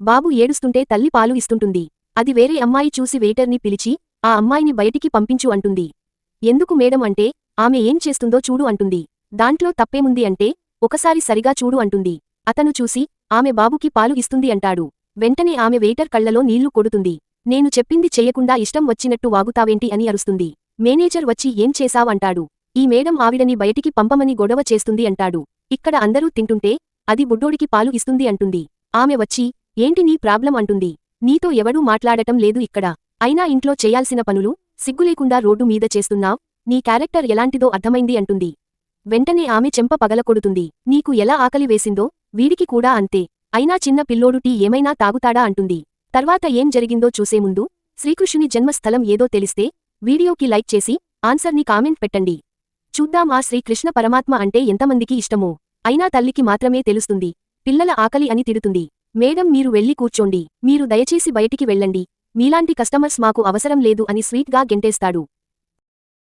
బాబు ఏడుస్తుంటే తల్లి పాలు ఇస్తుంటుంది. అది వేరే అమ్మాయి చూసి వెయిటర్ని పిలిచి ఆ అమ్మాయిని బయటికి పంపించు అంటుంది. ఎందుకు మేడం? అంటే ఆమె ఏం చేస్తుందో చూడు అంటుంది. దాంట్లో తప్పేముంది? అంటే ఒకసారి సరిగా చూడు అంటుంది. అతను చూసి ఆమె బాబుకి పాలు ఇస్తుంది అంటాడు. వెంటనే ఆమె వెయిటర్ కళ్ళలో నీళ్ళు కొడుతుంది. నేను చెప్పింది చెయ్యకుండా ఇష్టం వచ్చినట్టు వాగుతావేంటి? అని అరుస్తుంది. మేనేజర్ వచ్చి ఏం చేశావంటాడు ఈ మేడం ఆవిడని బయటికి పంపమని గొడవ చేస్తుంది అంటాడు. ఇక్కడ అందరూ తింటుంటే అది బుడ్డోడికి పాలు ఇస్తుంది అంటుంది. ఆమె వచ్చి ఏంటి నీ ప్రాబ్లం అంటుంది. నీతో ఎవడూ మాట్లాడటం లేదు ఇక్కడ. అయినా ఇంట్లో చేయాల్సిన పనులు సిగ్గులేకుండా రోడ్డు మీద చేస్తున్నావ్ నీ క్యారెక్టర్ ఎలాంటిదో అర్థమైంది అంటుంది. వెంటనే ఆమె చెంప పగలకొడుతుంది నీకు ఎలా ఆకలి వేసిందో వీడికి కూడా అంతే. అయినా చిన్న పిల్లోడు టీ ఏమైనా తాగుతాడా అంటుంది. తర్వాత ఏం జరిగిందో చూసే ముందు శ్రీకృష్ణుని జన్మస్థలం ఏదో తెలిస్తే వీడియోకి లైక్ చేసి ఆన్సర్ని కామెంట్ పెట్టండి. చూద్దాం ఆ శ్రీకృష్ణ పరమాత్మ అంటే ఎంతమందికి ఇష్టమో. అయినా తల్లికి మాత్రమే తెలుస్తుంది. పిల్లల ఆకలి అని తిడుతుంది. మేడం మీరు వెళ్ళి కూర్చోండి. మీరు దయచేసి బయటికి వెళ్ళండి. మీలాంటి కస్టమర్స్ మాకు అవసరం లేదు అని స్వీట్గా గెంటేస్తాడు.